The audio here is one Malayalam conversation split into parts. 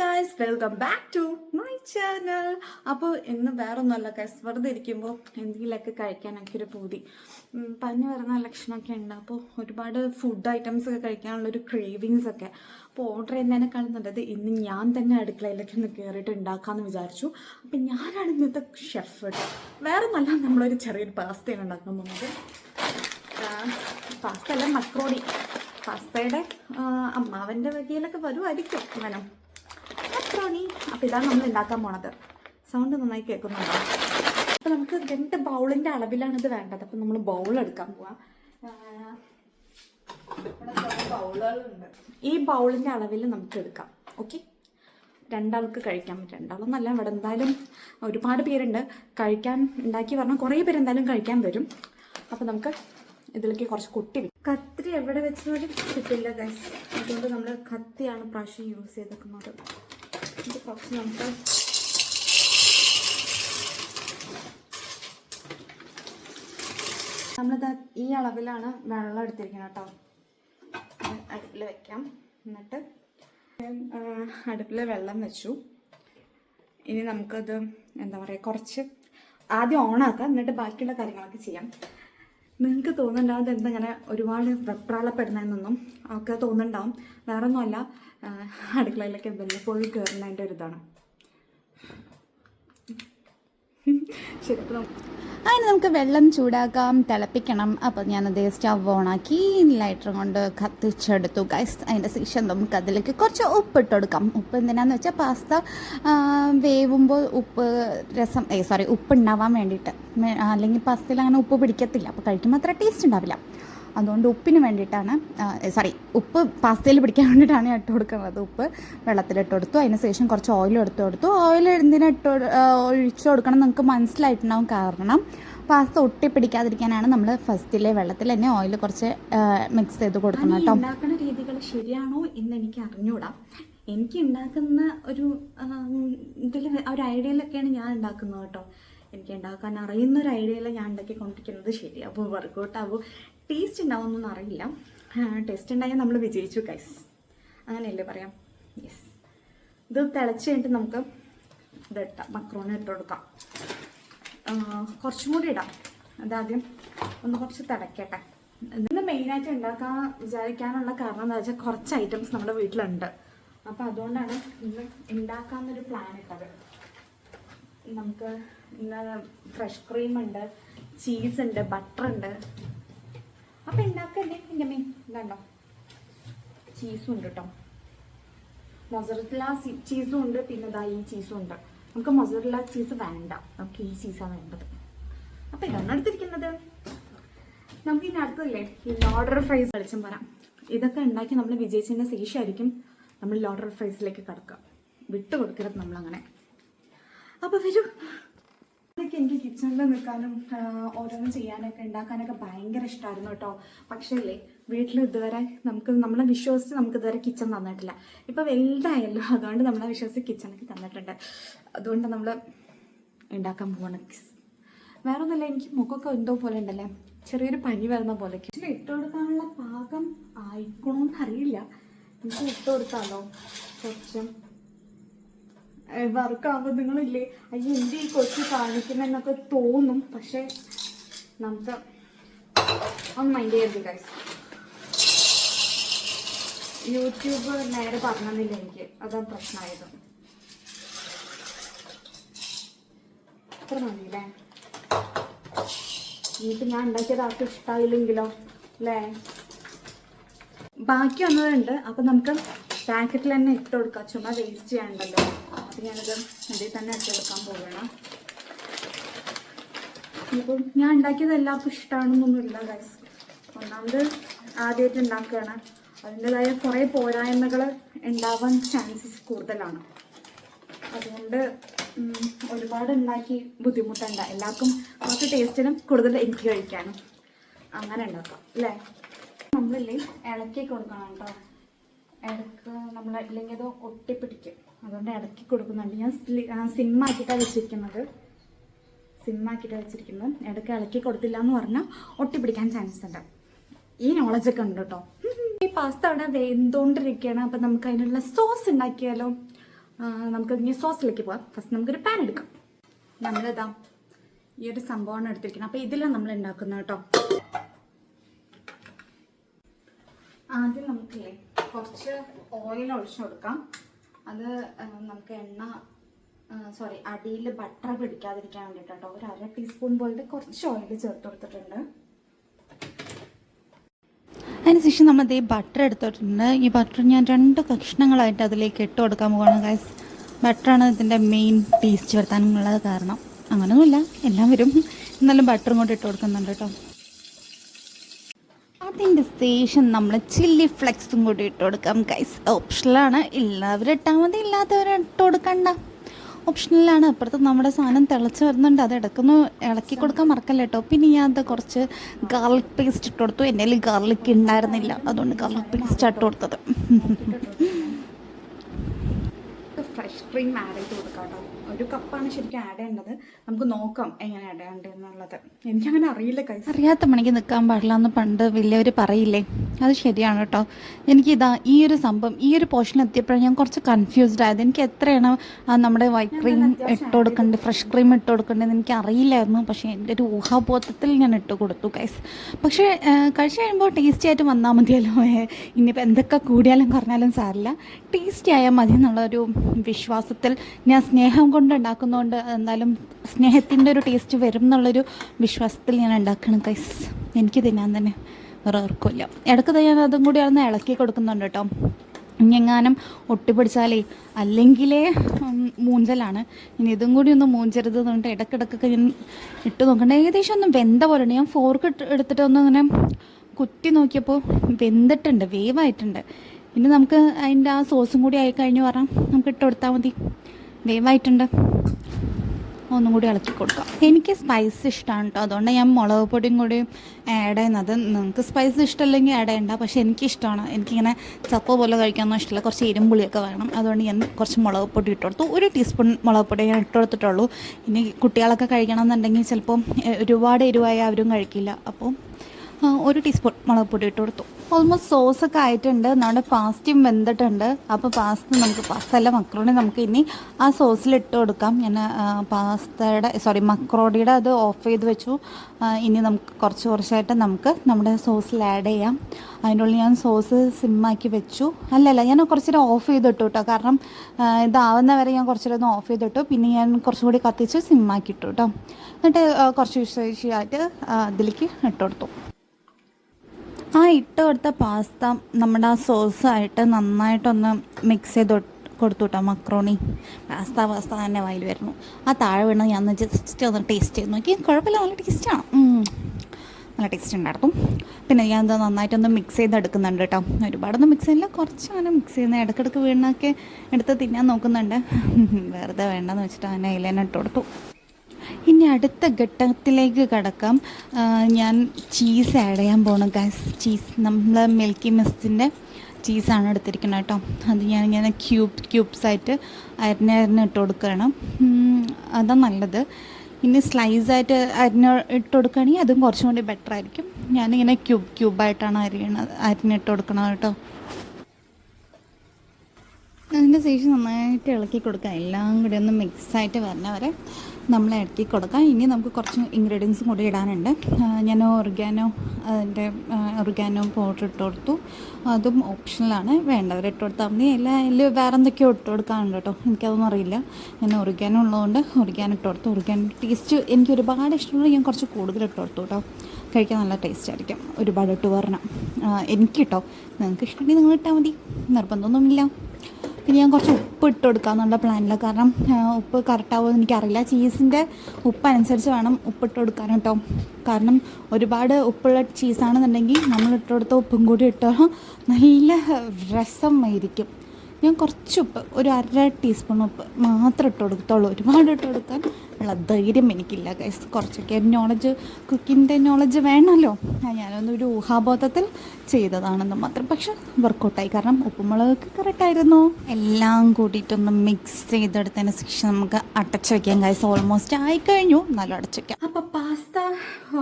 Guys welcome back to my channel അപ്പോൾ ഇന്ന് വേറെ ഒന്നുമല്ല ഗൈസ് വെറുതെ ഇരിക്കുമ്പോൾ എന്തെങ്കിലുമൊക്കെ കഴിക്കാനൊക്കെ ഒരു പൂതി. പനി വരുന്ന ലക്ഷണമൊക്കെ ഉണ്ട്. അപ്പോൾ ഒരുപാട് ഫുഡ് ഐറ്റംസ് ഒക്കെ കഴിക്കാനുള്ള ഒരു ക്രേവിങ്സ് ഒക്കെ. അപ്പോൾ ഓർഡർ ചെയ്യുന്നതിനേക്കാളും നല്ലത് ഇന്ന് ഞാൻ തന്നെ അടുക്കളയിലേക്ക് ഒന്ന് കയറിയിട്ട് ഉണ്ടാക്കാമെന്ന് വിചാരിച്ചു. അപ്പം ഞാനാണ് ഇന്നത്തെ ഷെഫ് വേറെ നല്ല നമ്മളൊരു ചെറിയൊരു പാസ്തയാണ് ഉണ്ടാക്കാൻ പോകുന്നത്. പാസ്ത അല്ല മക്രോണി പാസ്തയുടെ അമ്മാവന്റെ വകയിലൊക്കെ വരുമായിരിക്കും ഇവനും മക്രോണി അപ്പോൾ ഇതാണ് നമ്മൾ ഉണ്ടാക്കാൻ പോണത്. സൗണ്ട് നന്നായി കേൾക്കുന്നുണ്ടോ? അപ്പോൾ നമുക്ക് രണ്ട് ബൗളിന്റെ അളവിലാണ് ഇത് വേണ്ടത്. അപ്പോൾ നമ്മൾ ബൗൾ എടുക്കാൻ പോവാം. ഈ ബൗളിന്റെ അളവിൽ നമുക്ക് എടുക്കാം. ഓക്കെ രണ്ടാൾക്ക് കഴിക്കാൻ പറ്റും രണ്ടാളൊന്നല്ല ഇവിടെ എന്തായാലും ഒരുപാട് പേരുണ്ട്. കഴിക്കാൻ ഉണ്ടാക്കി പറഞ്ഞാൽ കുറേ പേര് എന്തായാലും കഴിക്കാൻ വരും. അപ്പോൾ നമുക്ക് ഇതിലേക്ക് കുറച്ച് കുട്ടി കത്തിരി എവിടെ വെച്ചാലും കിട്ടില്ല ഗൈസ് അതുകൊണ്ട് നമ്മൾ കത്തിയാണ് പ്രാവശ്യം യൂസ് ചെയ്തേക്കുന്നത്. ഇത് കുറച്ച് നമ്മളിത് ഈ അളവിലാണ് വെള്ളം എടുത്തിരിക്കുന്നത് കേട്ടോ. അടുപ്പിൽ വെക്കാം. എന്നിട്ട് അടുപ്പിൽ വെള്ളം വെച്ചു. ഇനി നമുക്കത് എന്താ പറയുക കുറച്ച് ആദ്യം ഓണാക്കാം എന്നിട്ട് ബാക്കിയുള്ള കാര്യങ്ങളൊക്കെ ചെയ്യാം. നിങ്ങൾക്ക് തോന്നുന്നുണ്ടാവും എന്താ ഇങ്ങനെ ഒരുപാട് വെപ്രാളപ്പെടുന്നതെന്നൊന്നും ഒക്കെ തോന്നുന്നുണ്ടാവും. വേറെ ഒന്നുമല്ല ആ, അടുക്കളയിലൊക്കെ വല്ലപ്പോഴും കയറുന്നതിന്റെ ഒരു ശരി അതിന് നമുക്ക് വെള്ളം ചൂടാക്കാം തിളപ്പിക്കണം. അപ്പോൾ ഞാനത് സ്റ്റവ് ഓണാക്കി ലൈറ്റർ കൊണ്ട് കത്തിച്ചെടുത്തു. ഗൈസ് അതിന്റെ ശേഷം നമുക്ക് അതിലേക്ക് കുറച്ച് ഉപ്പ് കൊടുക്കാം. ഉപ്പ് എന്തിനാന്ന് വെച്ചാൽ പാസ്ത വേവുമ്പോൾ ഉപ്പ് രസം സോറി ഉപ്പ് ഉണ്ടാവാൻ വേണ്ടിയിട്ട്. അല്ലെങ്കിൽ പാസ്തയിൽ അങ്ങനെ ഉപ്പ് പിടിക്കത്തില്ല. അപ്പോൾ കഴിക്കുമ്പോൾ അത്ര ടേസ്റ്റ് ഉണ്ടാവില്ല. അതുകൊണ്ട് ഉപ്പിന് വേണ്ടിയിട്ടാണ് സോറി ഉപ്പ് പാസ്തയിൽ പിടിക്കാൻ വേണ്ടിയിട്ടാണ് ഇട്ട് കൊടുക്കുന്നത്. ഉപ്പ് വെള്ളത്തിലിട്ട് കൊടുത്തു. അതിന് ശേഷം കുറച്ച് ഓയിൽ എടുത്ത് കൊടുത്തു. ഓയിൽ എന്തിനാ ഇട്ട് ഒഴിച്ചു കൊടുക്കണം നിങ്ങൾക്ക് മനസ്സിലായിട്ടുണ്ടാവും കാരണം പാസ്ത ഒട്ടി പിടിക്കാതിരിക്കാനാണ് നമ്മൾ ഫസ്റ്റിലെ വെള്ളത്തിൽ തന്നെ ഓയിൽ കുറച്ച് മിക്സ് ചെയ്ത് കൊടുക്കണം കേട്ടോ. ഉണ്ടാക്കുന്ന രീതികൾ ശരിയാണോ എന്ന് എനിക്ക് അറിഞ്ഞൂടാ. എനിക്ക് ഉണ്ടാക്കുന്ന ഒരു ഇതിൽ ഒരു ഐഡിയയിലൊക്കെയാണ് ഞാൻ ഉണ്ടാക്കുന്നത് കേട്ടോ. എനിക്ക് ഉണ്ടാക്കാൻ അറിയുന്ന ഒരു ഐഡിയയിൽ ഞാൻ ഉണ്ടാക്കിക്കൊണ്ടിരിക്കുന്നത്. ശരി അപ്പോൾ വർക്കൗട്ട് ആവും. ടേസ്റ്റ് ഉണ്ടാവുമെന്നൊന്നും അറിയില്ല. ടേസ്റ്റ് ഉണ്ടായാൽ നമ്മൾ വിജയിച്ചു കൈസ് അങ്ങനെയല്ലേ പറയാം? യെസ് ഇത് തിളച്ച് കഴിഞ്ഞിട്ട് നമുക്ക് ഇത് ഇട്ടാം മക്രോണി ഇട്ട് കൊടുക്കാം. കുറച്ചും കൂടി ഇടാം. അതാദ്യം ഒന്ന് കുറച്ച് തിളക്കട്ടെ. ഇന്ന് മെയിനായിട്ട് ഉണ്ടാക്കാൻ വിചാരിക്കാനുള്ള കാരണം എന്താ വെച്ചാൽ കുറച്ച് ഐറ്റംസ് നമ്മുടെ വീട്ടിലുണ്ട്. അപ്പോൾ അതുകൊണ്ടാണ് ഇന്ന് ഉണ്ടാക്കാമെന്നൊരു പ്ലാൻ ഇട്ടത്. നമുക്ക് ഇന്ന് ഫ്രഷ് ക്രീം ഉണ്ട് ചീസ് ഉണ്ട് ബട്ടർ ഉണ്ട്. അപ്പം ഉണ്ടാക്കല്ലേ എന്റെ മീൻ. ഇതാണ്ടോ ചീസും ഉണ്ട് കേട്ടോ മൊസറല്ല ചീസും ഉണ്ട്. പിന്നെ ഇതാ ഈ ചീസും ഉണ്ട്. നമുക്ക് മൊസറല്ല ചീസ് വേണ്ട. നമുക്ക് ഈ ചീസാണ് വേണ്ടത്. അപ്പം ഇതാണ് എടുത്തിരിക്കുന്നത്? നമുക്ക് ഇനി അടുത്തല്ലേ ഈ ലോഡർ ഫ്രൈസ് കളിച്ചും വരാം. ഇതൊക്കെ ഉണ്ടാക്കി നമ്മൾ വിജയിച്ചതിന്റെ ശേഷമായിരിക്കും നമ്മൾ ലോഡർ ഫ്രൈസിലേക്ക് കടക്കുക. വിട്ടു കൊടുക്കരുത് നമ്മളങ്ങനെ. അപ്പോൾ വരൂ. അതൊക്കെ എനിക്ക് കിച്ചണിൽ നിൽക്കാനും ഓരോന്നും ചെയ്യാനൊക്കെ ഉണ്ടാക്കാനൊക്കെ ഭയങ്കര ഇഷ്ടമായിരുന്നു കേട്ടോ. പക്ഷേ ഇല്ലേ വീട്ടിൽ ഇതുവരെ നമുക്ക് നമ്മളെ വിശ്വസിച്ച് നമുക്ക് ഇതുവരെ കിച്ചൺ തന്നിട്ടില്ല. ഇപ്പോൾ വലുതായല്ലോ അതുകൊണ്ട് നമ്മളെ വിശ്വസിച്ച് കിച്ചണൊക്കെ തന്നിട്ടുണ്ട്. അതുകൊണ്ട് നമ്മൾ ഉണ്ടാക്കാൻ പോകണം വേറെ ഒന്നുമില്ല എനിക്ക് മുഖമൊക്കെ എന്തോ പോലെ ഉണ്ടല്ലേ? ചെറിയൊരു പനി വരുന്ന പോലെ. കിച്ചണിൽ ഇട്ട് കൊടുക്കാനുള്ള പാകം ആയിക്കണമെന്ന് അറിയില്ല. നമുക്ക് ഇട്ട് കൊടുക്കാമല്ലോ കുറച്ചും വർക്കാകുമ്പോൾ നിങ്ങളില്ലേ? അയ്യോ എന്ത് ഈ കൊച്ചു കാണിക്കുന്നതെന്നൊക്കെ തോന്നും. പക്ഷെ നമുക്ക് ഒന്ന് മൈൻഡ് ചെയ്യരുത് ഗൈസ് യൂട്യൂബ് നേരെ പറഞ്ഞില്ല എനിക്ക്. അതാണ് പ്രശ്നമായത് അത്ര മതിയില്ലേ? ഇനിയിപ്പോൾ ഞാൻ ഉണ്ടാക്കിയത് ആർക്കും ഇഷ്ടമായില്ലെങ്കിലോ അല്ലേ? ബാക്കി വന്നതുണ്ട് അപ്പം നമുക്ക് പാക്കറ്റിൽ തന്നെ ഇട്ട് കൊടുക്കാം. ചുമ്മാ വേസ്റ്റ് ചെയ്യണ്ടല്ലോ. ഞാനത് ഇതിൽ തന്നെ അടിച്ചെടുക്കാൻ പോകണം. ഇപ്പം ഞാൻ ഉണ്ടാക്കിയത് എല്ലാവർക്കും ഇഷ്ടമാണെന്നൊന്നുമില്ല ഗൈസ് ഒന്നാമത് ആദ്യമായിട്ട് ഉണ്ടാക്കുകയാണ്. അതിന്റെതായ കുറേ പോരായ്മകൾ ഉണ്ടാവാൻ ചാൻസസ് കൂടുതലാണ്. അതുകൊണ്ട് ഒരുപാട് ഉണ്ടാക്കി ബുദ്ധിമുട്ടുണ്ട്. എല്ലാവർക്കും കുറച്ച് ടേസ്റ്റിനും കൂടുതൽ എനിക്ക് കഴിക്കാനും അങ്ങനെ ഉണ്ടാക്കാം അല്ലേ? നമ്മളില്ലേ ഇളക്കി കൊടുക്കണം കേട്ടോ. ഇടയ്ക്ക് നമ്മൾ ഇല്ലെങ്കിൽ അത് ഒട്ടിപ്പിടിക്കും. അതുകൊണ്ട് ഇളക്കി കൊടുക്കുന്നുണ്ട്. ഞാൻ സിമ്മാക്കിയിട്ടാണ് വെച്ചിരിക്കുന്നത്. സിമ്മാക്കിയിട്ട് വെച്ചിരിക്കുന്നത്. ഇടയ്ക്ക് ഇളക്കി കൊടുത്തില്ല എന്ന് പറഞ്ഞാൽ ഒട്ടിപ്പിടിക്കാൻ ചാൻസ് ഉണ്ട്. ഈ നോളജ് ഒക്കെ ഉണ്ട് കേട്ടോ. ഈ പാസ്ത അവിടെ വെന്തോണ്ടിരിക്കുകയാണ് അപ്പം നമുക്ക് അതിനുള്ള സോസ് ഉണ്ടാക്കിയാലോ? നമുക്ക് ഇനി സോസിലേക്ക് പോവാം. ഫസ്റ്റ് നമുക്കൊരു പാൻ എടുക്കാം. നമ്മളിതാ ഈ ഒരു സംഭവമാണ് എടുത്തിരിക്കുന്നത്. അപ്പോൾ ഇതിലാണ് നമ്മൾ ഉണ്ടാക്കുന്നത് കേട്ടോ. ആദ്യം നമുക്കില്ലേ കുറച്ച് ഓയിൽ ഒഴിച്ചു കൊടുക്കാം. അത് നമുക്ക് എണ്ണ സോറി അടിയിൽ ബട്ടർ പിടിക്കാതിരിക്കാൻ വേണ്ടിയിട്ട് ഒരു അര ടീസ്പൂൺ പോലത്തെ കുറച്ച് ഓയിൽ ചേർത്ത് കൊടുത്തിട്ടുണ്ട്. അതിനുശേഷം നമ്മൾ ഈ ബട്ടർ എടുത്തിട്ടുണ്ട്. ഈ ബട്ടർ ഞാൻ രണ്ട് കഷ്ണങ്ങളായിട്ട് അതിലേക്ക് ഇട്ട് കൊടുക്കാൻ പോവാണ് ഗൈസ് ബട്ടറാണ് ഇതിന്റെ മെയിൻ ടേസ്റ്റ് വരുത്താനുള്ള കാരണം. അങ്ങനെയൊന്നുമില്ല എല്ലാം വരും. എന്നാലും ബട്ടറും കൊണ്ട് ഇട്ട് കൊടുക്കുന്നുണ്ട് കേട്ടോ അതിന്റെ ശേഷം നമ്മൾ ചില്ലി ഫ്ലെക്സും കൂടി ഇട്ട് കൊടുക്കാം ഗൈസ് ഓപ്ഷനിലാണ് എല്ലാവരും ഇട്ടാൽ മതി ഇല്ലാത്തവരും ഇട്ട് കൊടുക്കണ്ട. ഓപ്ഷനിലാണ് അപ്പുറത്ത് നമ്മുടെ സാധനം തിളച്ച് വരുന്നുണ്ട്. അത് ഇടക്കൊന്ന് ഇളക്കി കൊടുക്കാൻ മറക്കല്ല കേട്ടോ പിന്നെ ഞാൻ അത് കുറച്ച് ഗാർലിക് പേസ്റ്റ് ഇട്ട് കൊടുത്തു. എന്റെ ഗാർലിക് ഉണ്ടായിരുന്നില്ല. അതുകൊണ്ട് ഗാർലിക് പേസ്റ്റ് ഇട്ട് കൊടുത്തത്. ഫ്രഷ് ക്രീം ആഡ് ചെയ്ത് കൊടുക്കാം കേട്ടോ ഒരു കപ്പാണ് ശരിക്കും ആഡ് ചെയ്യേണ്ടത്. നമുക്ക് നോക്കാം എങ്ങനെ ആഡ് ചെയ്യേണ്ടത് എന്നുള്ളത്. എനിക്കങ്ങനെ അറിയില്ല കൈ അറിയാത്ത മണിക്ക് നിൽക്കാൻ പാടില്ല എന്ന് പണ്ട് വലിയവർ പറയില്ലേ? അത് ശരിയാണ് കേട്ടോ. എനിക്കിതാ ഈ ഒരു സംഭവം ഈ ഒരു പോർഷൻ എത്തിയപ്പോഴാണ് ഞാൻ കുറച്ച് കൺഫ്യൂസ്ഡ് ആയത്. എനിക്ക് എത്രയാണ് നമ്മുടെ വൈറ്റ് ക്രീം ഇട്ട് കൊടുക്കേണ്ടത് ഫ്രഷ് ക്രീം ഇട്ട് കൊടുക്കേണ്ടത് എനിക്ക് അറിയില്ലായിരുന്നു. പക്ഷേ എന്റെ ഒരു ഊഹാബോധത്തിൽ ഞാൻ ഇട്ട് കൊടുത്തു ഗൈസ് പക്ഷേ കഴിച്ചു കഴിച്ച് കഴിയുമ്പോൾ ടേസ്റ്റി ആയിട്ട് വന്നാൽ മതിയല്ലോ. ഇനിയിപ്പോൾ എന്തൊക്കെ കൂടിയാലും കുറഞ്ഞാലും സാരില്ല ടേസ്റ്റി ആയാൽ മതി എന്നുള്ളൊരു വിശ്വാസത്തിൽ ഞാൻ സ്നേഹം കൊണ്ട് ഉണ്ടാക്കുന്നതുകൊണ്ട് എന്തായാലും സ്നേഹത്തിന്റെ ഒരു ടേസ്റ്റ് വരും എന്നുള്ളൊരു വിശ്വാസത്തിൽ ഞാൻ ഉണ്ടാക്കണം കൈസ് എനിക്ക് തിന്നാൻ തന്നെ വേറെ ഓർക്കില്ല ഇടയ്ക്ക് ഞാൻ അതും കൂടി അതൊന്ന് ഇളക്കി കൊടുക്കുന്നുണ്ട് കേട്ടോ. ഇനിയെങ്ങാനും ഒട്ടിപ്പിടിച്ചാലേ അല്ലെങ്കിലേ മൂഞ്ചലാണ്. ഇനി ഇതും കൂടി ഒന്ന് മൂഞ്ചരുത് എന്നുകൊണ്ട് ഇടയ്ക്കിടയ്ക്കൊക്കെ ഞാൻ ഇട്ട് നോക്കണ്ട. ഏകദേശം ഒന്ന് വെന്ത പോലെ ഞാൻ ഫോർക്ക് എടുത്തിട്ട് ഒന്ന് ഇങ്ങനെ കുത്തി നോക്കിയപ്പോൾ വെന്തിട്ടുണ്ട് വേവായിട്ടുണ്ട്. ഇനി നമുക്ക് അതിന്റെ ആ സോസും കൂടി ആയി കഴിഞ്ഞ് പറഞ്ഞാൽ നമുക്ക് ഇട്ട് കൊടുത്താൽ മതി. വേവായിട്ടുണ്ട് ഒന്നും കൂടി ഇളക്കി കൊടുക്കാം. എനിക്ക് സ്പൈസ് ഇഷ്ടമാണ് കേട്ടോ അതുകൊണ്ട് ഞാൻ മുളക് പൊടിയും കൂടി ആഡ് ചെയ്യുന്നത്. നിങ്ങൾക്ക് സ്പൈസ് ഇഷ്ടമല്ലെങ്കിൽ ആഡ് ചെയ്യണ്ട. പക്ഷേ എനിക്കിഷ്ടമാണ് എനിക്കിങ്ങനെ ചപ്പ പോലെ കഴിക്കാനൊന്നും ഇഷ്ടമില്ല. കുറച്ച് ഇരുമ്പുളിയൊക്കെ വേണം. അതുകൊണ്ട് ഞാൻ കുറച്ച് മുളക് പൊടി ഇട്ട് കൊടുത്തു. ഒരു ടീസ്പൂൺ മുളക് പൊടി ഞാൻ ഇട്ട് കൊടുത്തിട്ടുള്ളൂ. ഇനി കുട്ടികളൊക്കെ കഴിക്കണം എന്നുണ്ടെങ്കിൽ ചിലപ്പം എ, ഒരുപാട് എരിവായ അവരും കഴിക്കില്ല. അപ്പോൾ ഒരു ടീസ്പൂൺ മുളക് പൊടി ഇട്ട് കൊടുത്തു. ഓൾമോസ്റ്റ് സോസൊക്കെ ആയിട്ടുണ്ട്. നമ്മുടെ പാസ്തയും വെന്തിട്ടുണ്ട്. അപ്പോൾ പാസ്ത നമുക്ക് പാസ്ത അല്ല മക്രോണി നമുക്ക് ഇനി ആ സോസിൽ ഇട്ട് കൊടുക്കാം. ഞാൻ പാസ്തയുടെ സോറി മക്രോണിയുടെ അത് ഓഫ് ചെയ്ത് വെച്ചു. ഇനി നമുക്ക് കുറച്ച് കുറച്ചായിട്ട് നമുക്ക് നമ്മുടെ സോസിൽ ആഡ് ചെയ്യാം. അതിന്റെ ഉള്ളിൽ ഞാൻ സോസ് സിമ്മാക്കി വെച്ചു. അല്ലല്ല ഞാൻ കുറച്ചൊരു ഓഫ് ചെയ്തിട്ടു കേട്ടോ കാരണം ഇതാവുന്ന വരെ ഞാൻ കുറച്ചൊരു ഒന്ന് ഓഫ് ചെയ്തിട്ടു പിന്നെ ഞാൻ കുറച്ചും കൂടി കത്തിച്ച് സിമ്മാക്കി ഇട്ടു കേട്ടോ എന്നിട്ട് കുറച്ച് വിശേഷമായിട്ട് അതിലേക്ക് ഇട്ട് കൊടുത്തു. ആ ഇട്ട് കൊടുത്ത പാസ്ത നമ്മുടെ ആ സോസായിട്ട് നന്നായിട്ടൊന്ന് മിക്സ് ചെയ്ത് കൊടുത്തു കേട്ടോ മക്രോണി. പാസ്ത പാസ്ത തന്നെ വായിൽ വരുന്നു. ആ താഴെ വീണ് ഞാൻ ജസ്റ്റ് ഒന്ന് ടേസ്റ്റ് ചെയ്ത് നോക്കി. കുഴപ്പമില്ല നല്ല ടേസ്റ്റാണ് നല്ല ടേസ്റ്റ് ഉണ്ടായിരുന്നു. പിന്നെ ഞാൻ ഇത് നന്നായിട്ടൊന്ന് മിക്സ് ചെയ്തെടുക്കുന്നുണ്ട് കേട്ടോ. ഒരുപാടൊന്നും മിക്സ് ചെയ്യില്ല കുറച്ച് അങ്ങനെ മിക്സ് ചെയ്യുന്ന ഇടയ്ക്കിടയ്ക്ക് വീണൊക്കെ എടുത്ത് തിന്നാൻ നോക്കുന്നുണ്ട്. വെറുതെ വേണ്ടെന്ന് വെച്ചിട്ട് അങ്ങനെ അതിൽ തന്നെ ഇട്ട് കൊടുത്തു. ഇനി അടുത്ത ഘട്ടത്തിലേക്ക് കടക്കാം. ഞാൻ ചീസ് ആഡ് ചെയ്യാൻ പോകണം ഗാസ് ചീസ് നമ്മൾ മിൽക്കി മിസ്റ്റിന്റെ ചീസാണ് എടുത്തിരിക്കുന്നത് കേട്ടോ അത് ഞാൻ ഞാനിങ്ങനെ ക്യൂബ് ക്യൂബ്സ് ആയിട്ട് അരിഞ്ഞ് അരിഞ്ഞ് ഇട്ട് കൊടുക്കണം. ഉം, അതാ നല്ലത്. ഇനി സ്ലൈസായിട്ട് അരിഞ്ഞ ഇട്ട് കൊടുക്കുകയാണെങ്കിൽ അതും കുറച്ചും കൂടി ബെറ്റർ ആയിരിക്കും. ഞാനിങ്ങനെ ക്യൂബ് ക്യൂബായിട്ടാണ് അരിയണത് അരിഞ്ഞിട്ട് കൊടുക്കണത് കേട്ടോ അതിന്റെ ശേഷം നന്നായിട്ട് ഇളക്കി കൊടുക്കുക. എല്ലാം കൂടി ഒന്ന് മിക്സായിട്ട് വരുന്ന വരെ നമ്മൾ ഇളക്കി കൊടുക്കാം. ഇനി നമുക്ക് കുറച്ച് ഇൻഗ്രീഡിയൻസും കൂടി ഇടാനുണ്ട്. ഞാൻ ഒറിഗാനോ അതിന്റെ ഒറിഗാനോ പൗഡർ ഇട്ട് കൊടുത്തു. അതും ഓപ്ഷണലാണ് വേണ്ടവർ ഇട്ട് കൊടുത്താൽ മതി. അല്ല അതിൽ വേറെ എന്തൊക്കെയോ ഇട്ട് കൊടുക്കാനുണ്ട് കേട്ടോ. എനിക്കതൊന്നും അറിയില്ല. ഞാൻ ഒറിഗാനോ ഉള്ളതുകൊണ്ട് ഒറിഗാനോ ഇട്ട് കൊടുത്തു. ഒറിഗാനോ ടേസ്റ്റ് എനിക്ക് ഒരുപാട് ഇഷ്ടമുള്ള ഞാൻ കുറച്ച് കൂടുതൽ ഇട്ട് കൊടുത്തു കേട്ടോ. കഴിക്കാൻ നല്ല ടേസ്റ്റ് ആയിരിക്കും. ഒരുപാട് ഇട്ട് പറഞ്ഞാൽ എനിക്ക് കേട്ടോ നിങ്ങൾക്ക് ഇഷ്ടമുണ്ടെങ്കിൽ നിങ്ങൾ ഇട്ടാൽ മതി. നിർബന്ധമൊന്നുമില്ല. പിന്നെ ഞാൻ കുറച്ച് ഉപ്പ് ഇട്ട് കൊടുക്കാമെന്നുള്ള പ്ലാനില്ല കാരണം ഉപ്പ് കറക്റ്റാവുമെന്ന് എനിക്കറിയില്ല. ചീസിന്റെ ഉപ്പ് അനുസരിച്ച് വേണം ഉപ്പ് ഇട്ട് കൊടുക്കാൻ കേട്ടോ. കാരണം ഒരുപാട് ഉപ്പുള്ള ചീസാണെന്നുണ്ടെങ്കിൽ നമ്മൾ ഇട്ട് കൊടുത്ത ഉപ്പും കൂടി ഇട്ടോ നല്ല രസമായിരിക്കും. ഞാൻ കുറച്ച് ഉപ്പ് ഒരു അര ടീസ്പൂൺ ഉപ്പ് മാത്രം ഇട്ട് കൊടുത്തോളൂ. ഒരുപാട് ഇട്ട് കൊടുക്കാൻ ഉള്ള ധൈര്യം എനിക്കില്ല ഗൈസ് കുറച്ചൊക്കെ നോളജ് കുക്കിങ്ങിന്റെ നോളജ് വേണമല്ലോ ഞാനൊന്നൊരു ഊഹാബോധത്തിൽ ചെയ്തതാണെന്ന് മാത്രം. പക്ഷെ വർക്കൗട്ടായി കാരണം ഉപ്പുമുളകൊക്കെ കറക്റ്റായിരുന്നു എല്ലാം കൂട്ടിയിട്ടൊന്ന് മിക്സ് ചെയ്തെടുത്തതിന് ശേഷം നമുക്ക് അടച്ചു വയ്ക്കാം ഗൈസ് ഓൾമോസ്റ്റ് ആയിക്കഴിഞ്ഞു. നല്ല അടച്ചു വയ്ക്കാം അപ്പോൾ പാസ്ത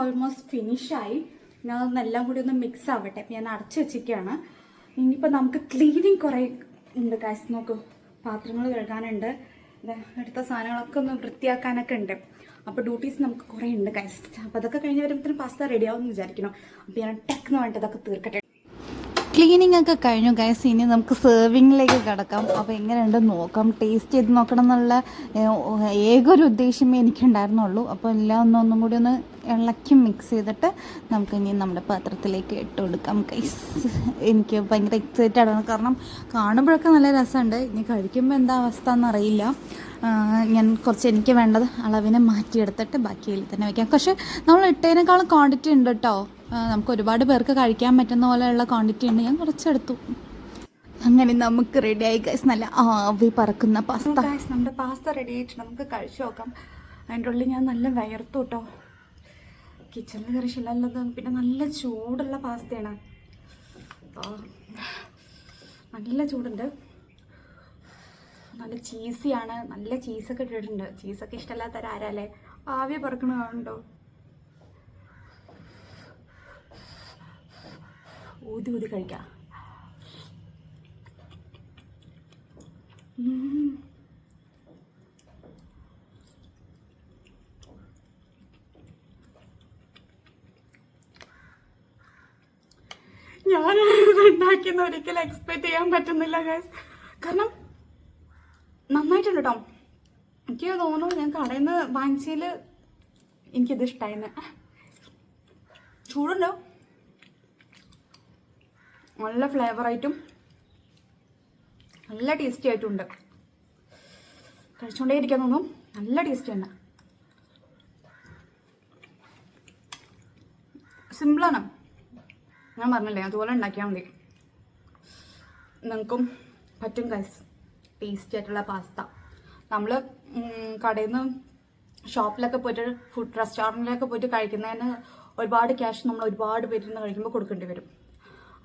ഓൾമോസ്റ്റ് ഫിനിഷായി ഞാൻ കൂടി ഒന്ന് മിക്സ് ആവട്ടെ. ഞാൻ അടച്ചു വെച്ചിരിക്കുകയാണ്. ഇനിയിപ്പോൾ നമുക്ക് ക്ലീനിങ് കുറേ ഉണ്ട് കാശ് നോക്കൂ. പാത്രങ്ങൾ കഴുകാനുണ്ട്. എടുത്ത സാധനങ്ങളൊക്കെ ഒന്ന് വൃത്തിയാക്കാനൊക്കെ ഉണ്ട്. അപ്പോൾ ഡ്യൂട്ടീസ് നമുക്ക് കുറേ ഉണ്ട് കാശ് അപ്പോൾ അതൊക്കെ കഴിഞ്ഞ് വരുമ്പോഴത്തേനും പാസ്ത റെഡി ആവും എന്ന് വിചാരിക്കണം അപ്പോൾ ഞാൻ ടെക്ന്ന് വേണ്ടതൊക്കെ തീർക്കട്ടെ. ക്ലീനിങ് ഒക്കെ കഴിഞ്ഞു ഗൈസ് ഇനി നമുക്ക് സെർവിങ്ങിലേക്ക് കിടക്കാം. അപ്പോൾ എങ്ങനെയുണ്ട് നോക്കാം. ടേസ്റ്റ് ചെയ്ത് നോക്കണം എന്നുള്ള ഏകൊരു ഉദ്ദേശമേ എനിക്കുണ്ടായിരുന്നുള്ളൂ. അപ്പോൾ എല്ലാം ഒന്നും ഒന്നും കൂടി ഒന്ന് ഇളക്കി മിക്സ് ചെയ്തിട്ട് നമുക്ക് ഇനി നമ്മുടെ പാത്രത്തിലേക്ക് ഇട്ട് കൊടുക്കാം ഗൈസ് എനിക്ക് ഭയങ്കര എക്സൈറ്റഡ് ആണ്. കാരണം കാണുമ്പോഴൊക്കെ നല്ല രസമുണ്ട്. ഇനി കഴിക്കുമ്പോൾ എന്താ അവസ്ഥ എന്നറിയില്ല. ഞാൻ കുറച്ച് എനിക്ക് വേണ്ടത് അളവിനെ മാറ്റിയെടുത്തിട്ട് ബാക്കിയിൽ തന്നെ വയ്ക്കാം പക്ഷേ നമ്മൾ ഇട്ടതിനേക്കാളും ക്വാണ്ടിറ്റി ഉണ്ട് കേട്ടോ നമുക്ക് ഒരുപാട് പേർക്ക് കഴിക്കാൻ പറ്റുന്ന പോലെയുള്ള ക്വാണ്ടിറ്റി ഉണ്ട്. ഞാൻ കുറച്ചെടുത്തു. അങ്ങനെ നമുക്ക് റെഡി ആയി ഗൈസ് നല്ല ആവി പറക്കുന്ന പാസ്ത ഗൈസ് നമ്മുടെ പാസ്ത റെഡി ആയിട്ടുണ്ട് നമുക്ക് കഴിച്ചു നോക്കാം. അതിന്റെ ഉള്ളിൽ ഞാൻ നല്ല വയർത്തു കേട്ടോ കിച്ചണിൽ കയറി ശിലല്ലത് പിന്നെ നല്ല ചൂടുള്ള പാസ്തയാണ് നല്ല ചൂടുണ്ട്. നല്ല ചീസിയാണ് നല്ല ചീസൊക്കെ ഇട്ടിട്ടുണ്ട്. ചീസൊക്കെ ഇഷ്ടമല്ലാത്തവരാരല്ലേ? ആവിയെ പറക്കണ കാണുന്നുണ്ടോ? ഊതി ഊതി കഴിക്കാം. ഞാൻ ഉണ്ടാക്കിയെന്ന് ഒരിക്കലും എക്സ്പെക്ട് ചെയ്യാൻ പറ്റുന്നില്ല കാരണം നന്നായിട്ടുണ്ട് കേട്ടോ എനിക്ക് തോന്നുന്നു ഞാൻ കടയിൽ നിന്ന് വാങ്ങിച്ചതിൽ എനിക്കിത് ഇഷ്ടമായിരുന്നു ചൂടുണ്ടോ? നല്ല ഫ്ലേവറായിട്ടും നല്ല ടേസ്റ്റി ആയിട്ടുണ്ട്. കഴിച്ചുകൊണ്ടേ ഇരിക്കാൻ തോന്നും. നല്ല ടേസ്റ്റി ആണ്. സിമ്പിളാണ് ഞാൻ പറഞ്ഞില്ലേ അതുപോലെ ഉണ്ടാക്കിയാൽ മതി. നിങ്ങൾക്കും പറ്റും ഗൈസ് ടേസ്റ്റി ആയിട്ടുള്ള പാസ്ത നമ്മൾ കടയിൽ നിന്ന് ഷോപ്പിലൊക്കെ പോയിട്ട് ഫുഡ് റെസ്റ്റോറന്റിലൊക്കെ പോയിട്ട് കഴിക്കുന്നതിന് ഒരുപാട് ക്യാഷ് നമ്മൾ ഒരുപാട് പേരിൽ നിന്ന് കഴിക്കുമ്പോൾ കൊടുക്കേണ്ടി വരും.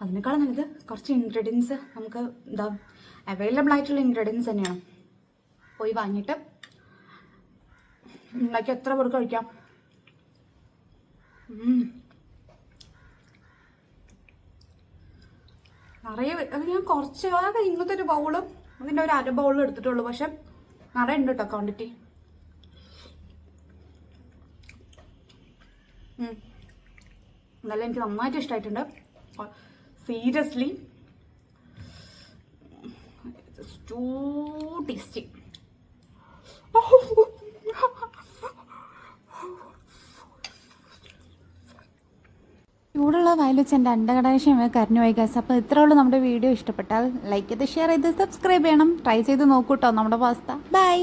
അതിനേക്കാളും നല്ലത് കുറച്ച് ഇൻഗ്രീഡിയൻസ് നമുക്ക് എന്താ അവൈലബിൾ ആയിട്ടുള്ള ഇൻഗ്രീഡിയൻസ് തന്നെയാണ്. പോയി വാങ്ങിയിട്ട് ഉണ്ടാക്കി എത്ര പേർക്ക് കഴിക്കാം. നിറയെ അത് ഞാൻ കുറച്ച് ഇങ്ങനത്തെ ഒരു ബൗളും അതിന്റെ ഒരു അര ബൗളിൽ എടുത്തിട്ടുള്ളൂ. പക്ഷെ നിറയെ ഉണ്ട് കേട്ടോ ക്വാണ്ടിറ്റി എന്നാലും എനിക്ക് നന്നായിട്ട് ഇഷ്ടമായിട്ടുണ്ട് സീരിയസ്ലി ടൂ ടേസ്റ്റി ചൂടുള്ള വയൽ വെച്ച് എന്റെ അണ്ടകടാശം കരഞ്ഞു പോയി ഗസ് അപ്പോൾ ഇത്രേ ഉള്ളൂ നമ്മുടെ വീഡിയോ. ഇഷ്ടപ്പെട്ടാൽ ലൈക്ക് ചെയ്ത് ഷെയർ ചെയ്ത് സബ്സ്ക്രൈബ് ചെയ്യണം. ട്രൈ ചെയ്ത് നോക്കൂട്ടോ നമ്മുടെ പാസ്ത ബൈ